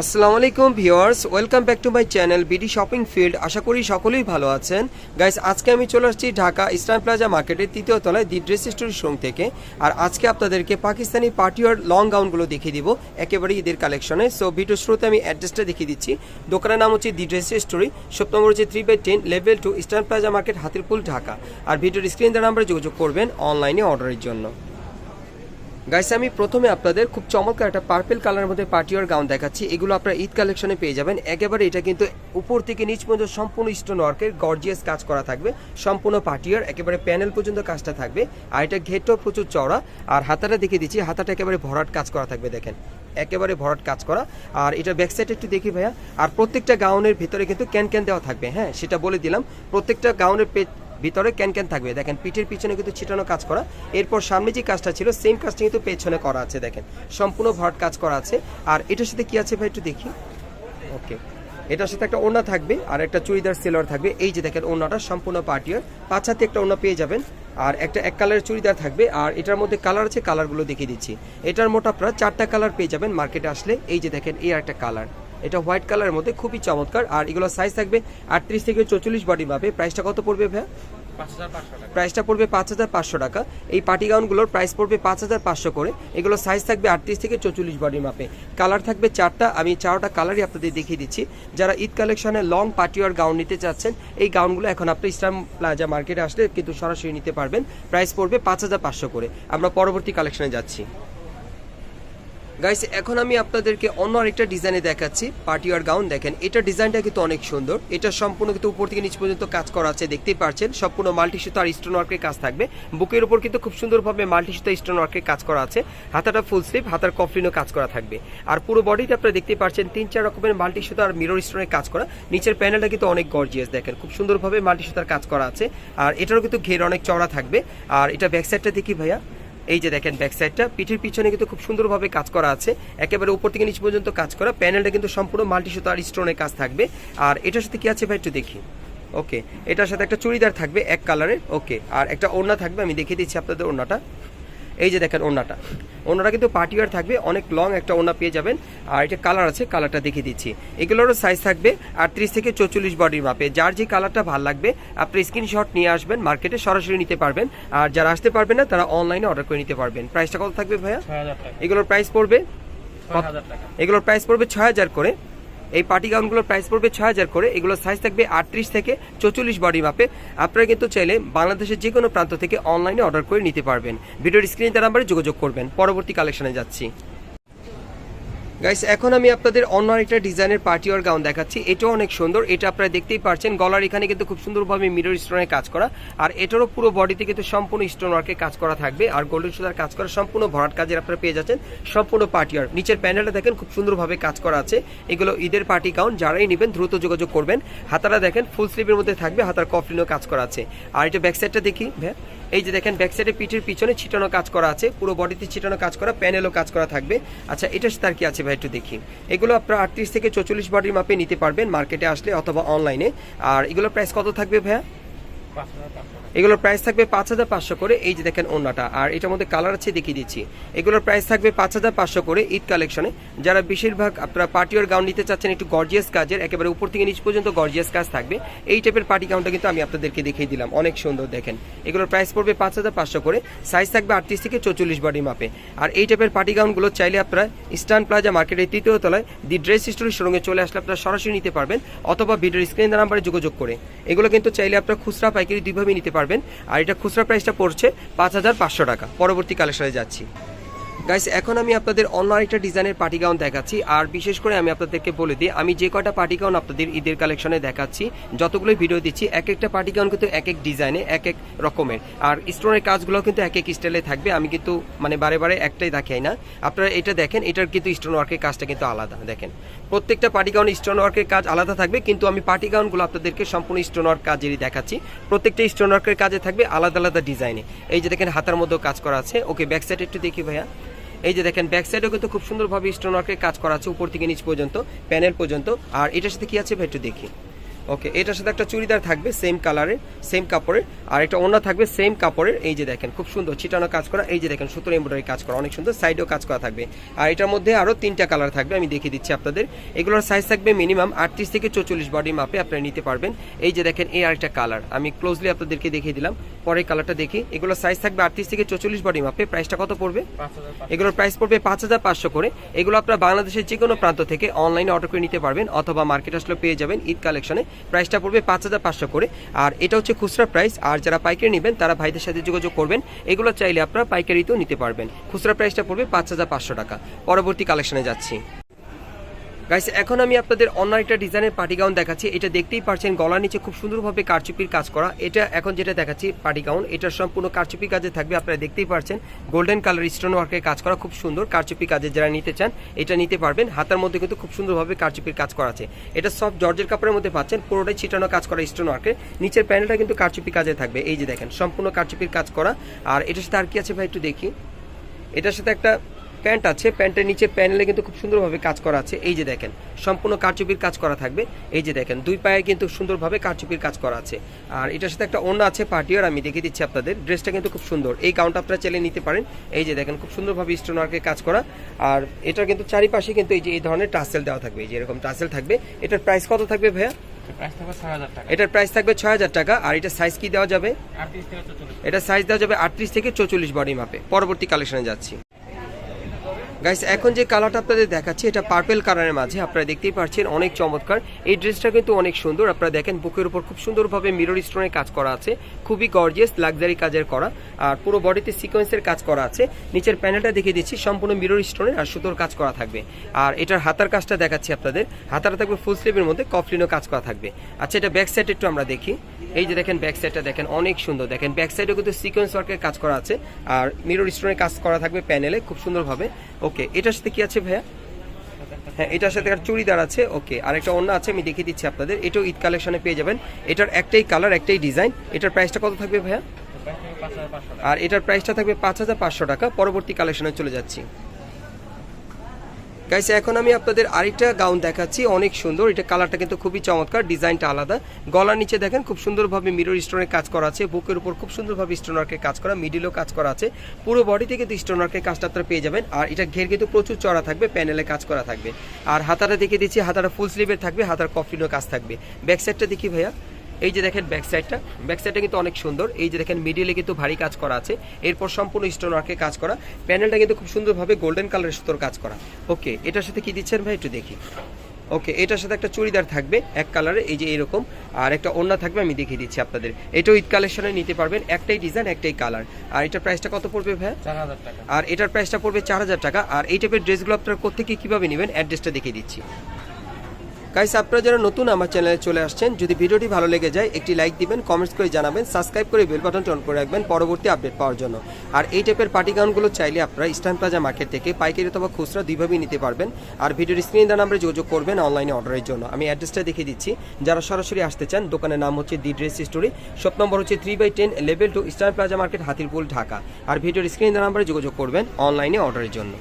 আসসালামু আলাইকুম viewers, welcome back to my channel BD shopping field. আশা করি সকলেই ভালো আছেন। গাইস, আজকে আমি চলে আসছি ঢাকা ইস্টার্ন প্লাজা মার্কেটের তৃতীয় তলায় দি ড্রেস স্টোরি শোরুম থেকে। আর আজকে আপনাদেরকে পাকিস্তানি পার্টিওয়ার লং গাউনগুলো দেখিয়ে দিব একেবারে ঈদের কালেকশনে। সো ভিডিও শুরুতে আমি অ্যাড্রেসটা দেখিয়ে দিচ্ছি। দোকানের নাম হচ্ছে the dress story shop number হচ্ছে three by ten, level two Eastern Plaza market, Hatirpool, Dhaka. আর ভিডিওর স্ক্রিন দেওয়ার নাম্বারে যোগাযোগ করবেন অনলাইনে অর্ডারের জন্য। গাইস আমি প্রথমে আপনাদের খুব চমৎকার একটা পার্পেল কালারের মধ্যে পার্টিওয়ার গাউন দেখাচ্ছি। এগুলো আপনারা ঈদ কালেকশনে পেয়ে যাবেন। একেবারে এটা কিন্তু উপর থেকে নিচ পর্যন্ত সম্পূর্ণ স্টোন ওয়ার্কের গর্জিয়াস কাজ করা থাকবে। সম্পূর্ণ পার্টিওয়ার একেবারে প্যানেল পর্যন্ত কাজটা থাকবে। আর এটা ঘেরটাও প্রচুর চওড়া। আর হাতাটা দেখে দিচ্ছি, হাতাটা একেবারে ভরাট কাজ করা থাকবে, দেখেন। একেবারে ভরাট কাজ করা। আর এটা ব্যাক সাইড একটু দেখি ভাইয়া। আর প্রত্যেকটা গাউনের ভিতরে কিন্তু ক্যান ক্যান দেওয়া থাকবে হ্যাঁ সেটা বলে দিলাম। প্রত্যেকটা গাউনের ভিতরে ক্যান ক্যান থাকবে। দেখেন, পিঠের পিছনে কিন্তু ছিটানো কাজ করা। এরপর সামনে যে কাজটা ছিল সেম কাজটা কিন্তু পেছনে করা আছে, দেখেন। সম্পূর্ণ ভরাট কাজ করা আছে। আর এটার সাথে কি আছে ভাই একটু দেখি? ওকে এটার সাথে একটা ওড়না থাকবে আর একটা চুড়িদার সেলোয়ার থাকবে। এই যে দেখেন, ওড়নাটা সম্পূর্ণ পার্টিয়ার পাঁচ হাতে একটা ওড়না পেয়ে যাবেন। আর একটা এক কালারের চুড়িদার থাকবে। আর এটার মধ্যে কালার আছে, কালারগুলো দেখিয়ে দিচ্ছি। এটার মোট আপনারা চারটা কালার পেয়ে যাবেন মার্কেটে আসলে। এই যে দেখেন, এই একটা কালার। এটা হোয়াইট কালারের মধ্যে খুবই চমৎকার। আর এগুলো সাইজ থাকবে আটত্রিশ থেকে চৌচল্লিশ বডি মাপে প্রাইসটা কত পড়বে ভাইয়া? প্রাইসটা পড়বে পাঁচ হাজার পাঁচশো টাকা। এই পার্টি গাউনগুলোর প্রাইস পড়বে পাঁচ হাজার পাঁচশো করে। এগুলো সাইজ থাকবে আটত্রিশ থেকে চৌচল্লিশ বডি মাপে কালার থাকবে চারটা। আমি চারটা কালারই আপনাদের দেখিয়ে দিচ্ছি। যারা ঈদ কালেকশনে লং পার্টিওয়ার গাউন নিতে চাচ্ছেন এই গাউনগুলো এখন আপনি ইসলাম প্লাজা মার্কেটে আসলে কিন্তু সরাসরি নিতে পারবেন। প্রাইস পড়বে পাঁচ হাজার পাঁচশো করে। আমরা পরবর্তী কালেকশনে যাচ্ছি। গাইস এখন আমি আপনাদেরকে অন্য আরেকটা ডিজাইনে দেখাচ্ছি। পার্টি পার্টিওয়ার গাউন দেখেন, এটা ডিজাইনটা কিন্তু অনেক সুন্দর। এটা সম্পূর্ণ কিন্তু উপর থেকে নিচ পর্যন্ত কাজ করা আছে, দেখতেই পারছেন সম্পূর্ণ মাল্টি সুতো আর স্টোন ওয়ার্কের কাজ থাকবে। বুকের উপর কিন্তু খুব সুন্দরভাবে মাল্টি সুতো স্টোন ওয়ার্কের কাজ করা আছে। হাতাটা ফুল স্লিভ হাতার কফলিনও কাজ করা থাকবে। আর পুরো বডিটা আপনারা দেখতেই পারছেন তিন চার রকমের মাল্টি সুতো আর মিরর স্টোনের কাজ করা। নিচের প্যানেলটা কিন্তু অনেক গর্জিয়াস দেখেন, খুব সুন্দরভাবে মাল্টি সুতার কাজ করা আছে। আর এটারও কিন্তু ঘের অনেক চড়া থাকবে। আর এটা ব্যাক সাইডটা দেখি ভাইয়া। এই যে দেখেন ব্যাক সাইডটা পিঠের পিছনে কিন্তু খুব সুন্দরভাবে কাজ করা আছে। একেবারে উপর থেকে নিচ পর্যন্ত কাজ করা। প্যানেলটা কিন্তু সম্পূর্ণ মাল্টি সুতো আর স্টোনের কাজ থাকবে। আর এটার সাথে কি আছে ভাই একটু দেখি। ওকে এটার সাথে একটা চুড়িদার থাকবে, এক কালারের ওকে আর একটা ওড়না থাকবে, আমি দেখিয়ে দিচ্ছি আপনাদের ওড়নাটা। এই যে দেখেন ওড়নাটা। ওড়নাটা কিন্তু পার্টিওয়ার থাকবে অনেক লং একটা ওড়না পেয়ে যাবেন। আর এটা কালার আছে কালারটা দেখিয়ে দিচ্ছি। এগুলোরও সাইজ থাকবে আটত্রিশ থেকে চৌচল্লিশ বডির মাপে। যার যে কালারটা ভালো লাগবে আপনি স্ক্রিনশট নিয়ে আসবেন মার্কেটে সরাসরি নিতে পারবেন। আর যারা আসতে পারবেন না তারা অনলাইনে অর্ডার করে নিতে পারবেন। প্রাইসটা কত থাকবে ভাইয়া? এগুলোর প্রাইস পড়বে? এগুলোর প্রাইস পড়বে ছয় হাজার করে। এই পার্টি গাউনগুলোর প্রাইস পড়বে ছয় হাজার করে, এগুলোর সাইজ থাকবে আটত্রিশ থেকে চৌচল্লিশ বডি মাপে আপনারা কিন্তু চাইলে বাংলাদেশের যে কোনো প্রান্ত থেকে অনলাইনে অর্ডার করে নিতে পারবেন। ভিডিওর স্ক্রিনে তার নাম্বারে যোগাযোগ করবেন। পরবর্তী কালেকশনে যাচ্ছি। গাইস এখন আমি আপনাদের অন্য একটা ডিজাইনের পার্টিওয়ার গাউন দেখাচ্ছি। এটাও অনেক সুন্দর। এটা আপনারা দেখতেই পারছেন। গলার এখানে কিন্তু খুব সুন্দরভাবে মিরর স্টোনের কাজ করা। আর এটারও পুরো বডিতে কিন্তু সম্পূর্ণ স্টোন ওয়ার্কের কাজ করা থাকবে। আর গোল্ডেন সুতার কাজ করা সম্পূর্ণ ভরাট কাজের আপনারা পেয়ে যাচ্ছেন। সম্পূর্ণ পার্টিওয়ার নিচের প্যানেলটা দেখেন খুব সুন্দরভাবে কাজ করা আছে। এগুলো ঈদের পার্টি গাউন যারাই নেবেন দ্রুত যোগাযোগ করবেন। হাতারা দেখেন ফুল স্লিভের মধ্যে থাকবে। হাতার কফলিনও কাজ করা আছে। আর এটা ব্যাক সাইডটা দেখি ভাই এই যে দেখেন ব্যাক সাইডে পিঠের পিছনে ছিটানো কাজ করা আছে, পুরো বডিতে ছিটানো কাজ করা প্যানেলও কাজ করা থাকবে। আচ্ছা এটা তার কি আছে ভাই একটু দেখি। এগুলো আপনার আটত্রিশ থেকে চৌচল্লিশ বডির মাপে নিতে পারবেন মার্কেটে আসলে অথবা অনলাইনে আর এগুলোর প্রাইস কত থাকবে ভাইয়া? এগুলোর প্রাইস থাকবে পাঁচ হাজার পাঁচশো করে। এই যে দেখেন ওন্নাটা আর এটার মধ্যে কালার আছে দেখিয়ে দিচ্ছি। এগুলোর প্রাইস থাকবে পাঁচ হাজার পাঁচশো করে ঈদ কালেকশনে যারা বেশিরভাগ আপনারা পার্টিওর গাউন নিতে চাচ্ছেন, একটু গর্জিয়াস কাজের, একেবারে উপর থেকে নিচ পর্যন্ত গর্জিয়াস কাজ থাকবে। এই টাইপের পার্টি গাউনটা কিন্তু আমি আপনাদেরকে দেখিয়ে দিলাম। অনেক সুন্দর দেখেন। এগুলোর প্রাইস পড়বে পাঁচ হাজার পাঁচশো করে। সাইজ থাকবে আটত্রিশ থেকে চৌচল্লিশ বডি মাপে। আর এই টাইপের পার্টি গাউনগুলো চাইলে আপনারা ইস্টার্ন প্লাজা মার্কেটের তৃতীয় তলায় দি ড্রেস স্টোরির সঙ্গে চলে আসলে আপনারা সরাসরি নিতে পারবেন, অথবা ভিডিওর স্ক্রিন নাম্বারে যোগাযোগ করে। এগুলো কিন্তু চাইলে আপনারা খুচরা পাইকারি দুইভাবেই নিতে পারবেন। আর এটা খুচরা প্রাইসটা পড়ছে পাঁচ হাজার পাঁচশো টাকা। পরবর্তী কালেকশনে যাচ্ছি। গাইস এখন আমি আপনাদের অন্য আরেকটা ডিজাইনের পার্টি গাউন দেখাচ্ছি, আর বিশেষ করে আমি আপনাদেরকে বলে দিই, আমি যে কয়টা পার্টি গাউন আপনাদের ঈদের কালেকশনে দেখাচ্ছি, যতগুলোই ভিডিও দিচ্ছি এক একটা পার্টি গাউন কিন্তু এক এক ডিজাইনে এক এক রকমের। আর স্টোনের কাজগুলো কিন্তু এক এক স্টাইলে থাকবে, আমি কিন্তু মানে বারে বারে একটাই দেখাই না। আপনারা এটা দেখেন, এটার কিন্তু স্টোন ওয়ার্কের কাজটা কিন্তু আলাদা, দেখেন। প্রত্যেকটা পার্টি গাউন স্টোন ওয়ার্কের কাজ আলাদা থাকবে, কিন্তু আমি পার্টি গাউনগুলো আপনাদেরকে সম্পূর্ণ স্টোন ওয়ার্ক কাজেরই দেখাচ্ছি। প্রত্যেকটা স্টোন ওয়ার্কের কাজে থাকবে আলাদা আলাদা ডিজাইনে এই যে দেখেন, হাতার মধ্যেও কাজ করা আছে। ওকে ব্যাক সাইড একটু দেখি ভাইয়া। এই যে দেখেন ব্যাক সাইডেও কিন্তু খুব সুন্দরভাবে স্টোন ওয়ার্কের কাজ করা আছে, উপর থেকে নিচ পর্যন্ত প্যানেল পর্যন্ত। আর এটার সাথে কি আছে ভাই, একটু দেখি। ওকে এটার সাথে একটা চুড়িদার থাকবে সেম কালারের সেম কাপড়ের আর একটা ওড়না থাকবে সেম কাপড়ের এই যে দেখেন খুব সুন্দর ছিটানো কাজ করা এই যে দেখেন সুতোর এমব্রয়ডারি কাজ করা অনেক সুন্দর সাইডেও কাজ করা থাকবে। আর এটার মধ্যে আরও তিনটা কালার থাকবে আমি দেখিয়ে দিচ্ছি আপনাদের। এগুলোর সাইজ থাকবে মিনিমাম আটত্রিশ থেকে চৌচল্লিশ বডি মাপে আপনারা নিতে পারবেন। এই যে দেখেন এই আরেকটা কালার আমি ক্লোজলি আপনাদেরকে দেখিয়ে দিলাম পরের কালারটা দেখি। এগুলোর সাইজ থাকবে আটত্রিশ থেকে চৌচল্লিশ বডি মাপে প্রাইসটা কত পড়বে? এগুলোর প্রাইস পড়বে পাঁচ হাজার পাঁচশো করে। এগুলো আপনারা বাংলাদেশের যে কোনো প্রান্ত থেকে অনলাইনে অর্ডার করে নিতে পারবেন অথবা মার্কেট আসলে পেয়ে যাবেন ঈদ কালেকশনে প্রাইসটা পড়বে পাঁচ হাজার পাঁচশো করে। আর এটা হচ্ছে খুচরা প্রাইস। আর যারা পাইকারি নেবেন, তারা ভাইদের সাথে যোগাযোগ করবেন। এগুলো চাইলে আপনারা পাইকারিতেও নিতে পারবেন। খুচরা প্রাইসটা পড়বে পাঁচ হাজার পাঁচশো টাকা। পরবর্তী কালেকশনে যাচ্ছি। গাইস এখন আমি আপনাদের অন্য একটা ডিজাইনের পার্টি গাউন দেখাচ্ছি। এটা দেখতেই পারছেন, গলার নিচে খুব সুন্দরভাবে কারচুপির কাজ করা। এটা এখন যেটা দেখাচ্ছি পার্টি গাউন এটা সম্পূর্ণ কারচুপি কাজে থাকবে, আপনারা দেখতেই পারছেন। গোল্ডেন কালার স্টোন ওয়ার্কের কাজ করা, খুব সুন্দর কারচুপি কাজে যারা নিতে চান, এটা নিতে পারবেন। হাতার মধ্যে কিন্তু খুব সুন্দরভাবে কারচুপির কাজ করা আছে। এটা সব জর্জের কাপড়ের মধ্যে পাচ্ছেন, পুরোটাই ছিটানো কাজ করা স্টোন ওয়ার্কের নিচের প্যানেলটা কিন্তু কারচুপি কাজে থাকবে। এই যে দেখেন, সম্পূর্ণ কারচুপির কাজ করা। আর এটার সাথে আর কি আছে ভাই, একটু দেখি। এটার সাথে একটা প্যান্ট আছে প্যান্টের নিচে প্যানেলে কিন্তু খুব সুন্দরভাবে কাজ করা আছে। এই যে দেখেন সম্পূর্ণ কারচুপির কাজ করা থাকবে। এই যে দেখেন দুই পায়ে কিন্তু সুন্দরভাবে কারচুপির কাজ করা আছে। আর এটার সাথে একটা অন্য আছে পার্টিয়ার আমি দেখিয়ে দিচ্ছি আপনাদের। ড্রেসটা কিন্তু খুব সুন্দর। এই গাউনটা আপনারা চাইলে নিতে পারেন। এই যে দেখেন খুব সুন্দরভাবে স্টোন ওয়ার্কের কাজ করা। আর এটার কিন্তু চারিপাশে কিন্তু এই যে এই ধরনের টাসেল দেওয়া থাকবে। এই যে এরকম টাসেল থাকবে। এটার প্রাইস কত থাকবে ভাইয়া? ছয় হাজার টাকা। এটার প্রাইস থাকবে ছয় হাজার টাকা। আর এটা সাইজ কি দেওয়া যাবে? এটা সাইজ দেওয়া যাবে আটত্রিশ থেকে চৌচল্লিশ বডি মাপে পরবর্তী কালেকশনে যাচ্ছি। গাইস এখন যে কালারটা আপনাদের দেখাচ্ছি, এটা পার্পেল কালারের মাঝে আপনারা দেখতেই পাচ্ছেন অনেক চমৎকার। এই ড্রেসটা কিন্তু অনেক সুন্দর। আপনারা দেখেন, বুকের উপর খুব সুন্দরভাবে মিরর স্টোনের কাজ করা আছে। খুবই গর্জিয়াস লাক্সারি কাজের করা। আর পুরো বডিতে সিকোয়েন্সের কাজ করা আছে। নিচের প্যানেলটা দেখিয়ে দিচ্ছি, সম্পূর্ণ মিরর স্টোনের আর সুতোর কাজ করা থাকবে। আর এটার হাতার কাজটা দেখাচ্ছি আপনাদের। হাতাটা থাকবে ফুল স্লিভের মধ্যে কফলিনও কাজ করা থাকবে। আচ্ছা এটা ব্যাক সাইড একটু আমরা দেখি। এই যে দেখেন ব্যাক সাইডটা দেখেন, অনেক সুন্দর। দেখেন ব্যাক সাইডে কিন্তু সিকোয়েন্স ওয়ার্কের কাজ করা আছে। আর মিরর স্টোনের কাজ করা থাকবে প্যানেলে খুব সুন্দরভাবে। ওকে এটার সাথে কি আছে ভাইয়া? হ্যাঁ এটার সাথে একটা চুড়িদার আছে। ওকে আর একটা অন্য আছে আমি দেখিয়ে দিচ্ছি আপনাদের। এটাও ঈদ কালেকশনে পেয়ে যাবেন। এটার একটাই কালার একটাই ডিজাইন এটার প্রাইসটা কত থাকবে ভাইয়া? আর এটার প্রাইসটা থাকবে পাঁচ হাজার পাঁচশো টাকা। পরবর্তী কালেকশনে চলে যাচ্ছি। গাইস এখন আমি আপনাদের আরেকটা গাউন দেখাচ্ছি, অনেক সুন্দর। এটা কালারটা কিন্তু খুবই চমৎকার, ডিজাইনটা আলাদা। গলার নিচে দেখেন, খুব সুন্দরভাবে মিরর স্টোনের কাজ করা আছে, বুকের উপর খুব সুন্দরভাবে স্টোন ওয়ার্কের কাজ করা মিডিলও কাজ করা আছে। পুরো বডিতে কিন্তু স্টোন ওয়ার্কের কাজটা আপনারা পেয়ে যাবেন। আর এটা ঘের কিন্তু প্রচুর চড়া থাকবে প্যানেলে কাজ করা থাকবে। আর হাতাটা দেখিয়ে দিচ্ছি, হাতাটা ফুল স্লিভের থাকবে, হাতার কফলিনও কাজ থাকবে। ব্যাক সাইডটা দেখি ভাইয়া। এই যে দেখেন ব্যাক সাইডটা ব্যাক সাইডটা কিন্তু অনেক সুন্দর। এই যে দেখেন মিডিলে কিন্তু ভারী কাজ করা আছে। এরপর সম্পূর্ণ স্টোন ওয়ার্কে কাজ করা। প্যানেলটা কিন্তু খুব সুন্দরভাবে গোল্ডেন কালারের সুতোর কাজ করা। ওকে এটার সাথে কি দিচ্ছেন ভাই? একটু দেখি। ওকে এটার সাথে একটা চুড়িদার থাকবে এক কালারে এই যে এরকম। আর একটা ওড়না থাকবে আমি দেখিয়ে দিচ্ছি আপনাদের। এটাও ঈদ কালেকশনে নিতে পারবেন। একটাই ডিজাইন একটাই কালার আর এটার প্রাইসটা কত পড়বে ভাই? চার হাজার টাকা। আর এটার প্রাইসটা পড়বে চার হাজার টাকা। আর এই টাইপের ড্রেসগুলো আপনারা কোথেকে কীভাবে নেবেন? অ্যাড্রেসটা দেখিয়ে দিচ্ছি। গাইস আপনারা যারা নতুন আমার চ্যানেলে চলে আসছেন, যদি ভিডিওটি ভালো লেগে যায়, একটি লাইক দিবেন কমেন্টস করে জানাবেন সাবস্ক্রাইব করে বেল বাটনটি অন করে রাখবেন পরবর্তী আপডেট পাওয়ার জন্য। আর এই টাইপের পার্টি গাউনগুলো চাইলে আপনারা ইস্টার্ন প্লাজা মার্কেট থেকে পাইকারি অথবা খুচরা দুইভাবেই নিতে পারবেন। আর ভিডিওর স্ক্রিন দেওয়া নাম্বারে যোগাযোগ করবেন অনলাইনে অর্ডারের জন্য। আমি অ্যাড্রেসটা দেখিয়ে দিচ্ছি। যারা সরাসরি আসতে চান, দোকানের নাম হচ্ছে the dress story shop number হচ্ছে three by ten level two Eastern Plaza market Hatirpool, Dhaka. আর ভিডিওর স্ক্রিন দেওয়া নাম্বারে যোগাযোগ করবেন অনলাইনে অর্ডারের জন্য।